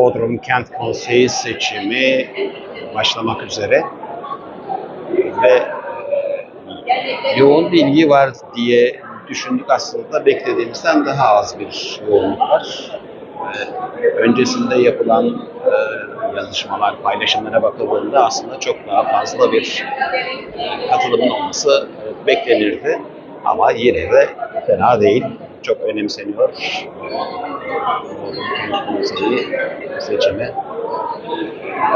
Bodrum Kent Konseyi seçimi başlamak üzere ve e, yoğun bir ilgi var diye düşündük aslında beklediğimizden daha az bir yoğunluk var. Öncesinde yapılan e, yazışmalar, paylaşımlara bakıldığında aslında çok daha fazla bir e, katılımın olması beklenirdi. Ama yine de fena değil. Çok önemseniyor. Konseyi seçimi.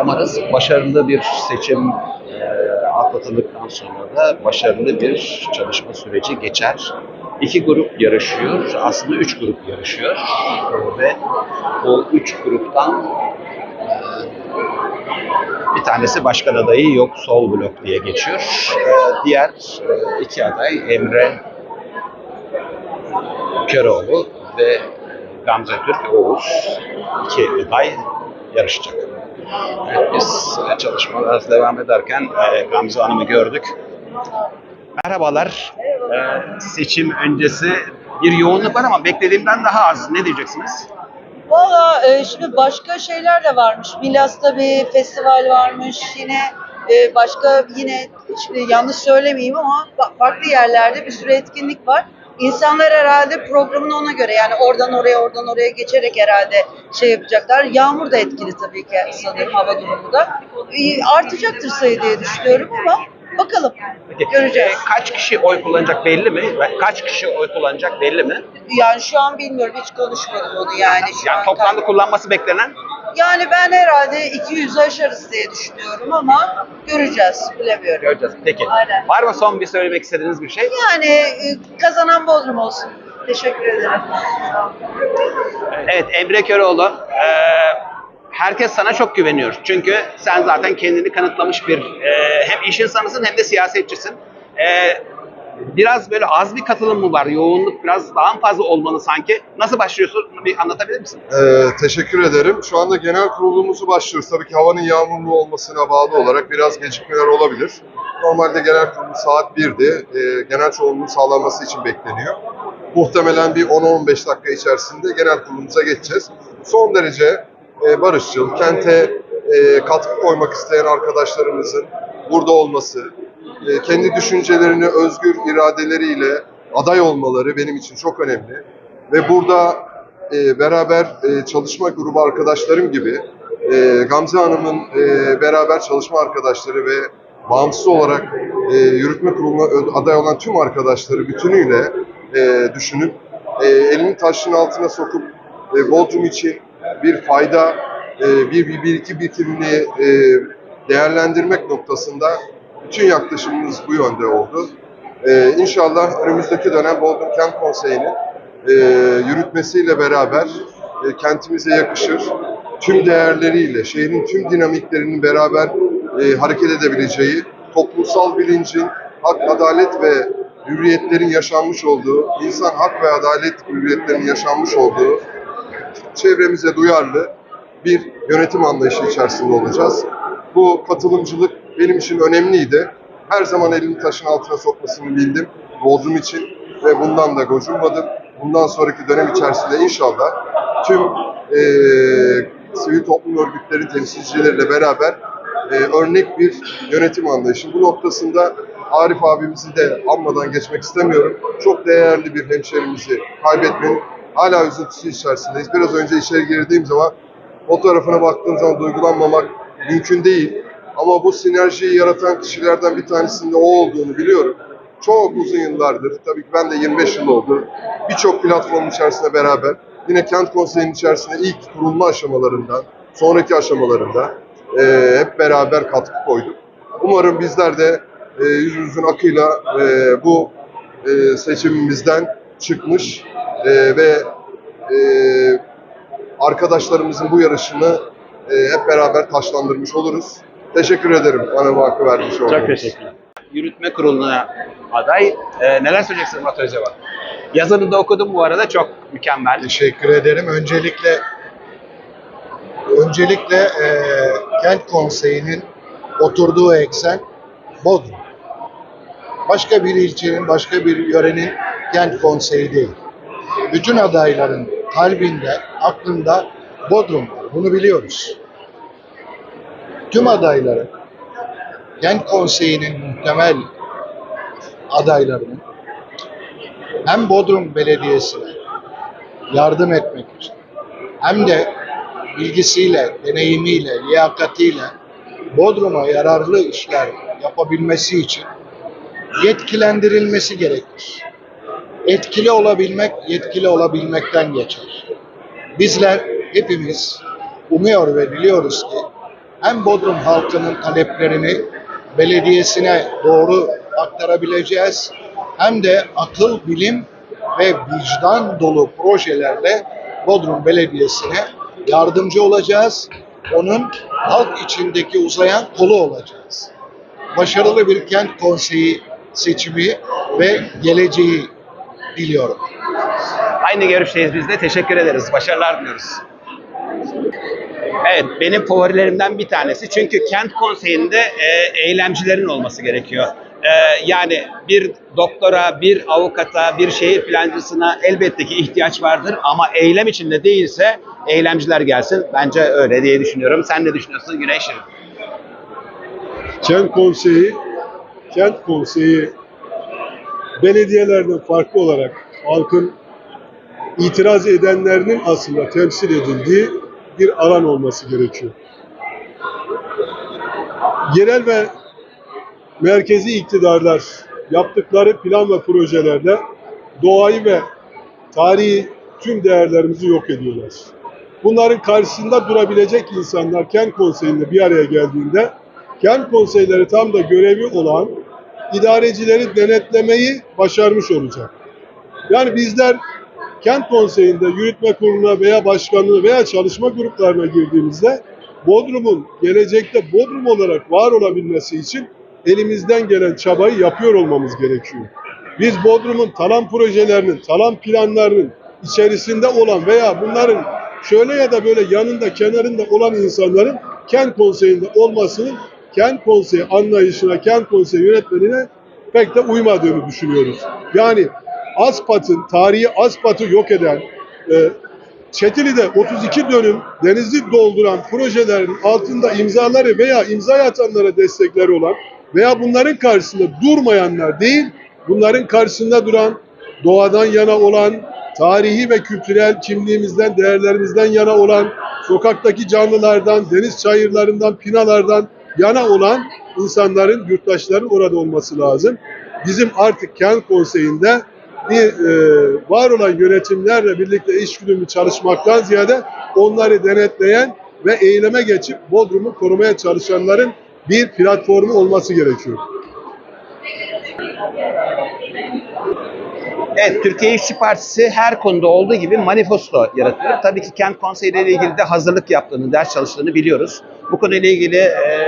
Umarız başarılı bir seçim e, atlatıldıktan sonra da başarılı bir çalışma süreci geçer. İki grup yarışıyor. Aslında üç grup yarışıyor. Ve o üç gruptan bir tanesi başkan adayı yok sol blok diye geçiyor. E, Diğer e, iki aday Emre Köroğlu ve Gamze Türk Oğuz iki aday yarışacak. Evet, biz çalışmalar devam ederken e, Gamze Hanım'ı gördük. Merhabalar. E, seçim öncesi bir yoğunluk var ama beklediğimden daha az. Ne diyeceksiniz? Valla e, şimdi başka şeyler de varmış. Milas'ta bir festival varmış. Yine e, başka yine şimdi yanlış söylemeyeyim ama fa- farklı yerlerde bir sürü etkinlik var. İnsanlar herhalde programını ona göre yani oradan oraya oradan oraya geçerek herhalde şey yapacaklar. Yağmur da etkili tabii ki sanırım hava durumu da. E, artacaktır sayı diye düşünüyorum ama bakalım. Peki, Göreceğiz. e, kaç kişi oy kullanacak belli mi? Kaç kişi oy kullanacak belli mi? Yani şu an bilmiyorum hiç konuşmadım onu yani. Şu Yani an toplamda kullanması beklenen Yani ben herhalde 200 aşarız diye düşünüyorum ama göreceğiz, bilemiyorum. göreceğiz. Peki. Aynen. Var mı son bir söylemek istediğiniz bir şey? Yani e, kazanan Bodrum olsun. Teşekkür ederim. Evet Emre Köroğlu. e, herkes sana çok güveniyor. Çünkü sen zaten kendini kanıtlamış bir e, hem iş insanısın hem de siyasetçisin. E, biraz böyle az bir katılım mı var? Yoğunluk biraz daha fazla olmalı sanki? Nasıl başlıyorsun? Bunu bir anlatabilir misin? Ee, teşekkür ederim. Şu anda genel kurulumuzu başlıyoruz. Tabii ki havanın yağmurlu olmasına bağlı olarak biraz gecikmeler olabilir. Normalde genel kurulu saat 1'di. Ee, genel çoğunluğun sağlanması için bekleniyor. Muhtemelen bir 10-15 dakika içerisinde genel kurulumuza geçeceğiz. Son derece e, barışçıl, kente e, katkı koymak isteyen arkadaşlarımızın burada olması, e, kendi düşüncelerini özgür iradeleriyle aday olmaları benim için çok önemli. Ve burada e, beraber çalışma grubu arkadaşlarım gibi Gamze Hanım'ın beraber çalışma arkadaşları ve bağımsız olarak yürütme kuruluna aday olan tüm arkadaşları bütünüyle düşünüp elini taşın altına sokup e, Bodrum için bir fayda, e, bir, bir, iki birikimini e, değerlendirmek noktasında bütün yaklaşımımız bu yönde oldu. E, inşallah önümüzdeki dönem Bodrum Kent Konseyi'nin e, yürütmesiyle beraber kentimize yakışır. Tüm değerleriyle, şehrin tüm dinamiklerinin beraber hareket edebileceği, toplumsal bilincin, hak, adalet ve hürriyetlerin yaşanmış olduğu, insan hak ve adalet hürriyetlerinin yaşanmış olduğu, çevremize duyarlı bir yönetim anlayışı içerisinde olacağız. Bu katılımcılık benim için önemliydi. Her zaman elini taşın altına sokmasını bildim Bodrum için ve bundan da gocunmadım. Bundan sonraki dönem içerisinde inşallah tüm eee sivil toplum örgütlerin temsilcileriyle beraber eee, örnek bir yönetim anlayışı. Bu noktasında Arif abimizi de anmadan geçmek istemiyorum. Çok değerli bir hemşerimizi kaybetmenin hala üzüntüsü içerisindeyiz. Biraz önce içeri girdiğim zaman fotoğrafına baktığım zaman duygulanmamak mümkün değil. Ama bu sinerjiyi yaratan kişilerden bir tanesinin de o olduğunu biliyorum. Çok uzun yıllardır, tabii ki ben de 25 yıl oldu. Birçok platform içerisinde beraber, yine kent konseyinin içerisinde ilk kurulma aşamalarından, sonraki aşamalarında e, hep beraber katkı koyduk. Umarım bizler de e, yüzümüzün akıyla e, bu e, seçimimizden çıkmış e, ve e, arkadaşlarımızın bu yarışını e, hep beraber taşlandırmış oluruz. Teşekkür ederim bana bu hakkı vermiş olduğunuz. Çok teşekkürler. Yürütme kuruluna aday. E, neler söyleyeceksiniz Murat Özeva? Yazını da okudum bu arada çok mükemmel. Teşekkür ederim. Öncelikle öncelikle e, kent konseyinin oturduğu eksen Bodrum. Başka bir ilçenin, başka bir yörenin kent konseyi değil. Bütün adayların kalbinde, aklında Bodrum var. bunu biliyoruz. Tüm adayların kent konseyinin muhtemel adaylarının hem Bodrum Belediyesi'ne yardım etmek için hem de bilgisiyle, deneyimiyle, liyakatiyle Bodrum'a yararlı işler yapabilmesi için yetkilendirilmesi gerekir. Etkili olabilmek, yetkili olabilmekten geçer. Bizler hepimiz umuyor ve biliyoruz ki hem Bodrum halkının taleplerini belediyesine doğru aktarabileceğiz hem de akıl, bilim ve vicdan dolu projelerle Bodrum Belediyesi'ne yardımcı olacağız. Onun halk içindeki uzayan kolu olacağız. Başarılı bir kent konseyi seçimi ve geleceği diliyorum. Aynı görüşteyiz biz de. Teşekkür ederiz. Başarılar diliyoruz. Evet, benim favorilerimden bir tanesi. Çünkü kent konseyinde e, eylemcilerin olması gerekiyor. E, yani bir doktora, bir avukata, bir şehir plancısına elbette ki ihtiyaç vardır ama eylem içinde değilse eylemciler gelsin. Bence öyle diye düşünüyorum. Sen ne düşünüyorsun Güneş? Kent konseyi, kent konseyi belediyelerden farklı olarak halkın itiraz edenlerinin aslında temsil edildiği bir alan olması gerekiyor. Yerel ve merkezi iktidarlar yaptıkları plan ve projelerle doğayı ve tarihi tüm değerlerimizi yok ediyorlar. Bunların karşısında durabilecek insanlar kent konseyinde bir araya geldiğinde kent konseyleri tam da görevi olan idarecileri denetlemeyi başarmış olacak. Yani bizler kent konseyinde yürütme kuruluna veya başkanlığı veya çalışma gruplarına girdiğimizde Bodrum'un gelecekte Bodrum olarak var olabilmesi için elimizden gelen çabayı yapıyor olmamız gerekiyor. Biz Bodrum'un talan projelerinin, talan planlarının içerisinde olan veya bunların şöyle ya da böyle yanında, kenarında olan insanların kent konseyinde olmasının kent konseyi anlayışına, kent konseyi yönetmenine pek de uymadığını düşünüyoruz. Yani Aspat'ın, tarihi Aspat'ı yok eden, e, Çetili'de 32 dönüm denizi dolduran projelerin altında imzaları veya imza atanlara destekleri olan veya bunların karşısında durmayanlar değil, bunların karşısında duran, doğadan yana olan, tarihi ve kültürel kimliğimizden, değerlerimizden yana olan, sokaktaki canlılardan, deniz çayırlarından, pinalardan yana olan insanların, yurttaşların orada olması lazım. Bizim artık kent konseyinde bir e, var olan yönetimlerle birlikte işgüdümlü çalışmaktan ziyade onları denetleyen ve eyleme geçip Bodrum'u korumaya çalışanların bir platformu olması gerekiyor. Evet, Türkiye İşçi Partisi her konuda olduğu gibi manifesto yaratıyor. Tabii ki kent konseyiyle ilgili de hazırlık yaptığını, ders çalıştığını biliyoruz. Bu konuyla ilgili e,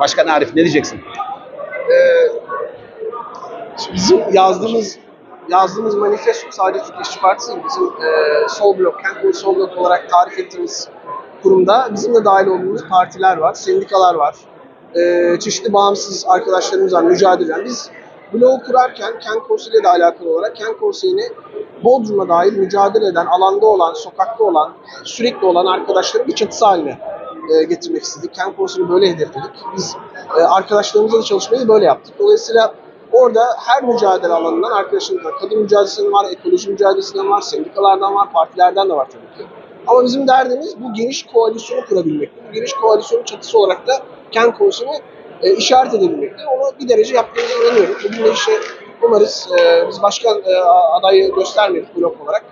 Başkan Arif ne diyeceksin? bizim yazdığımız yazdığımız manifesto sadece Türkiye İşçi Partisi bizim e, sol blok, boyu sol blok olarak tarif ettiğimiz kurumda bizim de dahil olduğumuz partiler var, sendikalar var, e, çeşitli bağımsız arkadaşlarımız var, mücadele. Biz bloğu kurarken kent konseyiyle de alakalı olarak kent konseyini Bodrum'a dair mücadele eden, alanda olan, sokakta olan, sürekli olan arkadaşların bir çatısı haline e, getirmek istedik. Konseyini böyle hedefledik. Biz e, arkadaşlarımızla da çalışmayı böyle yaptık. Dolayısıyla Orada her mücadele alanından arkadaşlarımız var. Kadın mücadelesinden var, ekoloji mücadelesinden var, sendikalardan var, partilerden de var tabii ki. Ama bizim derdimiz bu geniş koalisyonu kurabilmekti. Bu geniş koalisyonun çatısı olarak da kent konusunu e, işaret edebilmekti. Onu bir derece yaptığımıza inanıyorum. Bugün de işte umarız e, biz başkan e, adayı göstermedik blok olarak.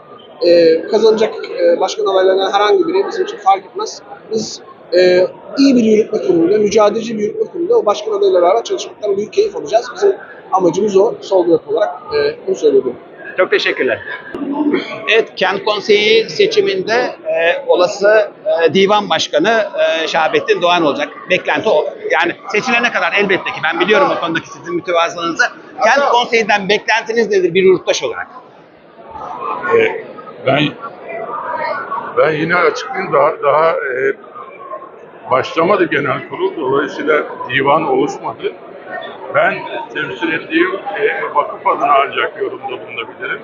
E, kazanacak e, başkan adaylarından herhangi biri bizim için fark etmez. Biz e, iyi bir yürütme kurumuyla, mücadeleci bir yürütme kurumuyla o başkan adayıyla beraber çalışmaktan büyük keyif alacağız. Bizim amacımız o, sol blok olarak. E, bunu söylüyorum. Çok teşekkürler. Evet, kent konseyi seçiminde e, olası e, divan başkanı e, Şahabettin Doğan olacak. Beklenti o. Yani seçilene kadar elbette ki ben biliyorum o konudaki sizin mütevazılığınızı. Kent konseyinden beklentiniz nedir bir yurttaş olarak? Ee, ben ben yine açıklayayım daha daha e, başlamadı genel kurul dolayısıyla divan oluşmadı. Ben temsil ettiğim e, vakıf adına ancak yorumda bulunabilirim.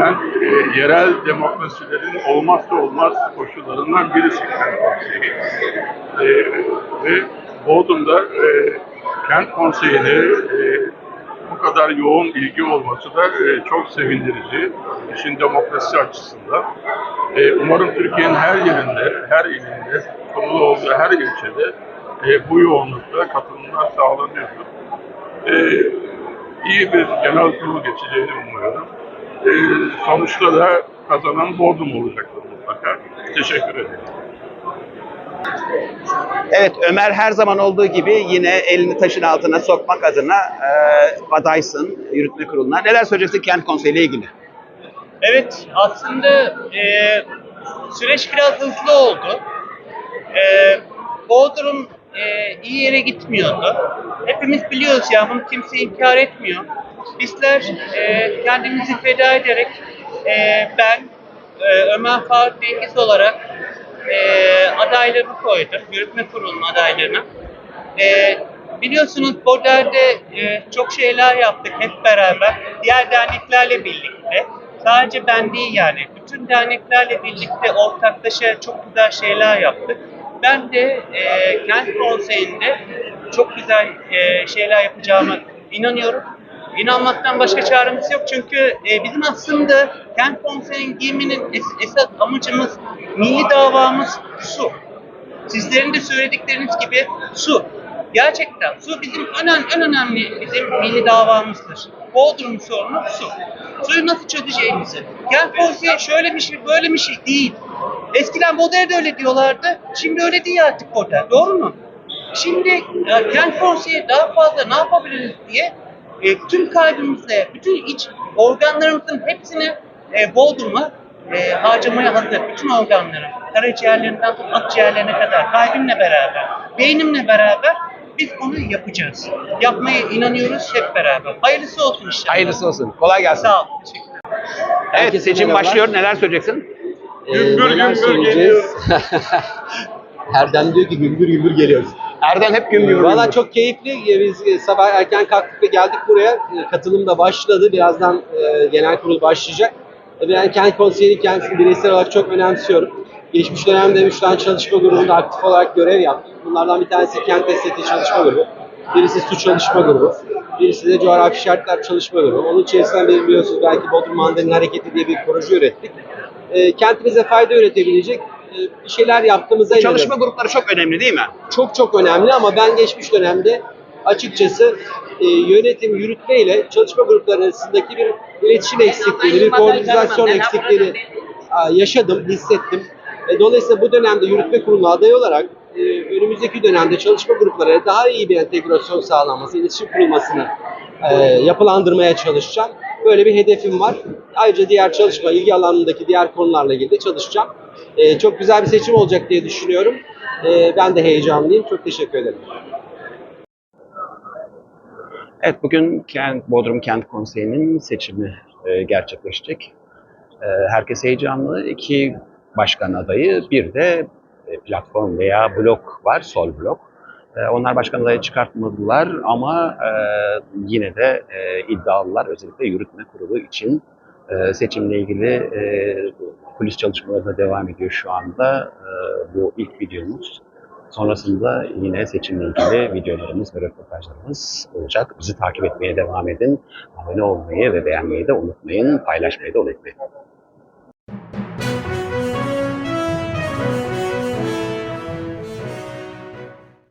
Yani e, yerel demokrasilerin olmazsa olmaz koşullarından birisi. E, ve Bodrum'da e, kent konseyine e, bu kadar yoğun ilgi olması da e, çok sevindirici. İşin demokrasi açısından. E, umarım Türkiye'nin her yerinde, her ilinde, kurulu olduğu her ilçede e, bu yoğunlukta katılımlar sağlanıyordur. E, iyi bir genel kurul geçeceğini umuyorum. E, sonuçta da kazanan Bodrum olacaktır mutlaka. Teşekkür ederim. Evet Ömer her zaman olduğu gibi yine elini taşın altına sokmak adına e, adaysın yürütme kuruluna. Neler söyleyeceksin kent konseyiyle ilgili? Evet, aslında e, süreç biraz hızlı oldu. E, Bodrum e, iyi yere gitmiyordu. Hepimiz biliyoruz ya, bunu kimse inkar etmiyor. Bizler e, kendimizi feda ederek, e, ben, e, Ömer Faruk Cengiz olarak e, adaylarını koydum, yürütme kurulunun adaylarını. E, biliyorsunuz Boder'de e, çok şeyler yaptık hep beraber. Diğer derneklerle birlikte. Sadece ben değil yani. Bütün derneklerle birlikte ortaklaşa çok güzel şeyler yaptık. Ben de e, kent konseyinde çok güzel e, şeyler yapacağımı inanıyorum. İnanmaktan başka çaremiz yok çünkü e, bizim aslında kent konseyinin girmenin es- esas amacımız, milli davamız su. Sizlerin de söyledikleriniz gibi su. Gerçekten su bizim önemli, en önemli bizim milli davamızdır. Bodrum sorunu su. Suyu nasıl çözeceğimizi. Kent konseyi şöyle bir şey, böyle bir şey değil. Eskiden Boder'de öyle diyorlardı. Şimdi öyle değil artık Boder. Doğru mu? Şimdi e, kent konseyi daha fazla ne yapabiliriz diye e, tüm kalbimizle, bütün iç organlarımızın hepsini e, Bodrum'a e, harcamaya hazır. Bütün organları. Karaciğerlerinden tut akciğerlerine kadar. Kalbimle beraber, beynimle beraber biz onu yapacağız. Yapmaya inanıyoruz hep beraber. Hayırlısı olsun inşallah. Hayırlısı olsun. Kolay gelsin. Sağ ol. Teşekkür Evet Herkese seçim merhabalar. başlıyor. Neler söyleyeceksin? Ee, neler söyleyeceğiz? Erdem diyor ki gümbür gümbür geliyoruz. Erdem hep gün gün. Valla çok keyifli. Biz e, sabah erken kalktık ve geldik buraya. Ee, Katılım da başladı. Birazdan e, genel kurul başlayacak. E, Ben kent konseyini kendisini bireysel olarak çok önemsiyorum. Geçmiş dönemde 3 tane çalışma grubunda aktif olarak görev yaptım. Bunlardan bir tanesi kent estetiği çalışma grubu. Birisi su çalışma grubu. Birisi de coğrafi şartlar çalışma grubu. Onun içerisinden bir biliyorsunuz belki Bodrum Mandalina Hareketi diye bir proje ürettik. E, kentimize fayda üretebilecek e, bir şeyler yaptığımıza inanıyorum Çalışma grupları çok önemli değil mi? çok çok önemli ama ben geçmiş dönemde açıkçası e, yönetim, yürütme ile çalışma grupları arasındaki bir iletişim eksikliğini, bir koordinasyon eksikliğini a, yaşadım, hissettim. E, dolayısıyla bu dönemde yürütme kurulu aday olarak e, önümüzdeki dönemde çalışma gruplarına daha iyi bir entegrasyon sağlanması, iletişim kurulmasını e, yapılandırmaya çalışacağım. Böyle bir hedefim var. Ayrıca diğer çalışma, ilgi alanındaki diğer konularla ilgili de çalışacağım. E, çok güzel bir seçim olacak diye düşünüyorum. E, ben de heyecanlıyım. Çok teşekkür ederim. Evet bugün Kent, Bodrum Kent Konseyi'nin seçimi e, gerçekleşecek. E, herkes heyecanlı. İki başkan adayı, bir de e, platform veya blok var, sol blok. E, onlar başkan adayı çıkartmadılar ama e, yine de e, iddialılar özellikle yürütme kurulu için e, seçimle ilgili kulis çalışmaları da devam ediyor şu anda. Bu ilk videomuz. Sonrasında yine seçimle ilgili videolarımız ve röportajlarımız olacak. Bizi takip etmeye devam edin. Abone olmayı ve beğenmeyi de unutmayın. Paylaşmayı da unutmayın.